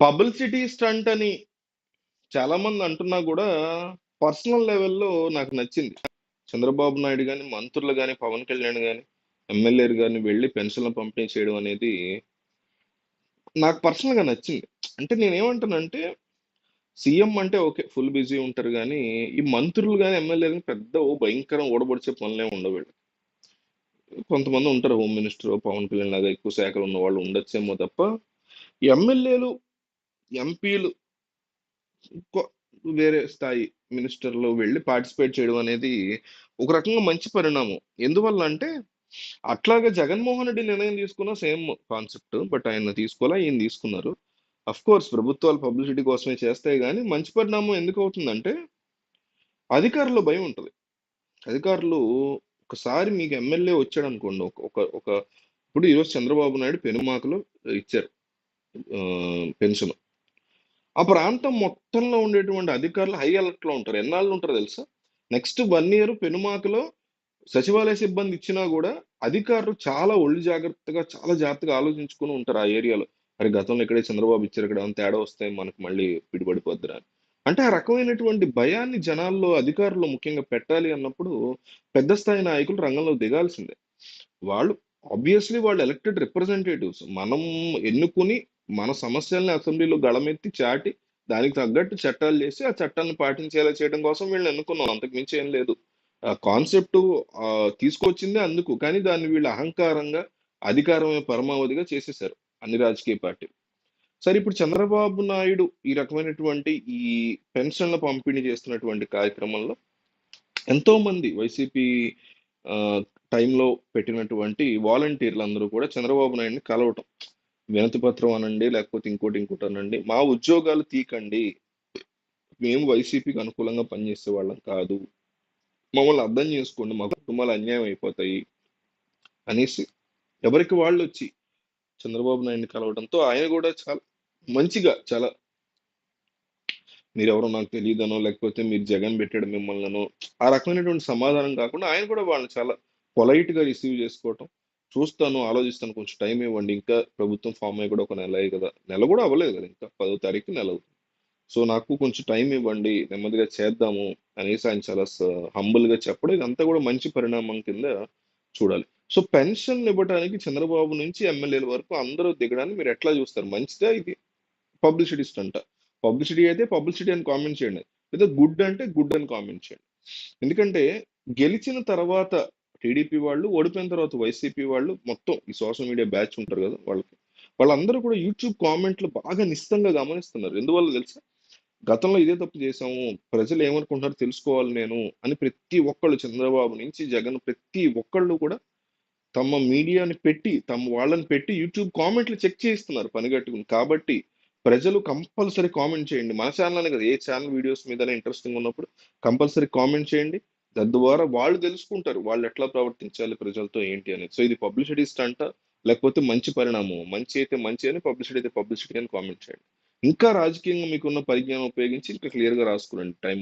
Publicity stunt అని చాలా మంది అంటున్నా కూడా పర్సనల్ లెవెల్‌లో నాకు నచ్చింది. చంద్రబాబు నాయుడు కానీ మంత్రులు కానీ పవన్ కళ్యాణ్ కానీ ఎమ్మెల్యేలు కానీ వెళ్ళి పెన్షన్‌లు పంపిణీ చేయడం అనేది నాకు పర్సనల్‌గా నచ్చింది. అంటే నేనేమంటానంటే సీఎం అంటే ఓకే. ఫుల్ బిజీ ఉంటారు కానీ ఈ మంత్రులు కానీ ఎమ్మెల్యేలు కానీ పెద్ద ఓ భయంకరం ఓడబడిచే పనులే ఉండవు కొంతమంది ఉంటారు హోమ్ మినిస్టర్, పవన్ కళ్యాణ్ లాగా ఎక్కువ శాఖలు ఉన్న వాళ్ళు ఉండొచ్చేమో తప్ప, ఎమ్మెల్యేలు, ఎంపీలు ఇంకో వేరే స్థాయి మినిస్టర్‌లు వెళ్ళి పార్టిసిపేట్ చేయడం అనేది ఒక రకంగా మంచి పరిణామం. ఎందువల్ల అంటే అట్లాగా జగన్మోహన్ రెడ్డి నిర్ణయం తీసుకున్న సేమ్ కాన్సెప్ట్. బట్ ఆయన తీసుకోలే ఈయన తీసుకున్నారు. అఫ్ కోర్స్ ప్రభుత్వాలు పబ్లిసిటీ కోసమే చేస్తాయి కానీ మంచి పరిణామం ఎందుకు అవుతుందంటే అధికారులు భయం ఉంటుంది అధికారులు ఒకసారి మీకు ఎమ్మెల్యే వచ్చాడు అనుకోండి ఒక ఒక ఇప్పుడు ఈరోజు చంద్రబాబు నాయుడు పెనుమాకలో ఇచ్చారు. పెన్షన్. ఆ ప్రాంతం మొత్తంలో ఉండేటువంటి అధికారులు హై అలర్ట్‌లో ఉంటారు. ఎన్నాళ్ళు ఉంటారు తెలుసా? నెక్స్ట్ వన్ ఇయర్ పెనుమాకలో సచివాలయ సిబ్బంది ఇచ్చినా కూడా అధికారులు చాలా ఒళ్ళు జాగ్రత్తగా, చాలా జాగ్రత్తగా ఆలోచించుకొని ఉంటారు ఆ ఏరియాలో. మరి గతంలో ఇక్కడే చంద్రబాబు ఇచ్చారు. ఇక్కడ తేడా వస్తే మనకు మళ్ళీ పిడిపడిపోద్దిరా అంటే ఆ రకమైనటువంటి భయాన్ని జనాల్లో, అధికారులు ముఖ్యంగా పెట్టాలి అన్నప్పుడు పెద్ద స్థాయి నాయకులు రంగంలో దిగాల్సిందే. వాళ్ళు ఆబ్వియస్‌లీ వాళ్ళు ఎలక్టెడ్ రిప్రజెంటేటివ్స్. మనం ఎన్నుకొని మన సమస్యల్ని అసెంబ్లీలో గళమెత్తి చాటి దానికి తగ్గట్టు చట్టాలు చేసి, ఆ చట్టాలను పాటించేలా చేయడం కోసం వీళ్ళని ఎన్నుకున్నాం. అంతకు మించి ఏం లేదు. ఆ కాన్సెప్ట్ తీసుకొచ్చింది తీసుకొచ్చిందే అందుకు. కానీ దాన్ని వీళ్ళు అహంకారంగా, అధికారమే పరమావధిగా చేసేసారు అన్ని రాజకీయ పార్టీలు. సరే ఇప్పుడు చంద్రబాబు నాయుడు ఈ రకమైనటువంటి ఈ పెన్షన్‌ల పంపిణీ చేస్తున్నటువంటి కార్యక్రమంలో ఎంతో మంది వైసీపీ టైంలో పెట్టినటువంటి వాలంటీర్లు అందరూ కూడా చంద్రబాబు నాయుడిని కలవటం. వినతి పత్రం అనండి, లేకపోతే ఇంకోటి, ఇంకోటి అనండి. మా ఉద్యోగాలు తీకండి. మేము వైసీపీకి అనుకూలంగా పనిచేసే వాళ్ళం కాదు. మమ్మల్ని అర్థం చేసుకోండి. మా కుటుంబాలు అన్యాయం అయిపోతాయి. అనేసి ఎవరికి వాళ్ళు వచ్చి చంద్రబాబు నాయుడిని కలవడంతో ఆయన కూడా చాలా మంచిగా చాలా మీరెవరో నాకు తెలియదనో లేకపోతే మీరు జగన్ పెట్టాడు మిమ్మల్నినో ఆ రకమైనటువంటి సమాధానం కాకుండా ఆయన కూడా వాళ్ళని చాలా పొలైట్‌గా రిసీవ్ చేసుకోవటం. చూస్తాను, ఆలోచిస్తాను. కొంచెం టైం ఇవ్వండి. ఇంకా ప్రభుత్వం ఫామ్ అయ్యి కూడా ఒక నెల అయ్యి కదా! నెల కూడా అవ్వలేదు కదా! ఇంకా పదో తారీఖు నెల అవుతుంది. సో, నాకు కొంచెం టైం ఇవ్వండి. నెమ్మదిగా చేద్దాము అనేసి ఆయన చాలా స హంబుల్‌గా చెప్పడం ఇదంతా కూడా మంచి పరిణామం కింద చూడాలి. సో, పెన్షన్ ఇవ్వడానికి చంద్రబాబు నుంచి ఎమ్మెల్యేల వరకు అందరూ దిగడాన్ని మీరు ఎట్లా చూస్తారు? మంచిదా ఇది? పబ్లిసిటీ స్టంటా? పబ్లిసిటీ అయితే పబ్లిసిటీ అని కామెంట్ చేయండి. లేదా గుడ్ అంటే గుడ్ అని కామెంట్ చేయండి. ఎందుకంటే గెలిచిన తర్వాత టీడీపీ వాళ్ళు, ఓడిపోయిన తర్వాత వైసీపీ వాళ్ళు మొత్తం ఈ సోషల్ మీడియా బ్యాచ్ ఉంటారు కదా! వాళ్ళకి. వాళ్ళందరూ కూడా యూట్యూబ్ కామెంట్‌లు బాగా నిశితంగా గమనిస్తున్నారు. ఎందువల్ల తెలుసా? గతంలో ఇదే తప్పు చేశాము. ప్రజలు ఏమనుకుంటున్నారు తెలుసుకోవాలి నేను అని ప్రతి ఒక్కళ్ళు చంద్రబాబు నుంచి జగన్ ప్రతి ఒక్కళ్ళు కూడా తమ మీడియాని పెట్టి, తమ వాళ్ళని పెట్టి యూట్యూబ్ కామెంట్‌లు చెక్ చేయిస్తున్నారు పనిగట్టుకుని. కాబట్టి ప్రజలు కంపల్సరీ కామెంట్ చేయండి. మన ఛానల్ అనే కాదు. ఏ ఛానల్ వీడియోస్ మీద ఇంట్రెస్టింగ్ ఉన్నప్పుడు కంపల్సరీ కామెంట్ చేయండి. తద్వారా వాళ్ళు తెలుసుకుంటారు. వాళ్ళు ఎట్లా ప్రవర్తించాలి ప్రజలతో ఏంటి అనేది. సో, ఇది పబ్లిసిటీ స్టంట లేకపోతే మంచి పరిణామం మంచి అయితే మంచి అని, పబ్లిసిటీ అయితే పబ్లిసిటీ అని కామెంట్ చేయండి. ఇంకా రాజకీయంగా మీకున్న పరిజ్ఞానం ఉపయోగించి ఇంకా క్లియర్‌గా రాసుకోండి టైం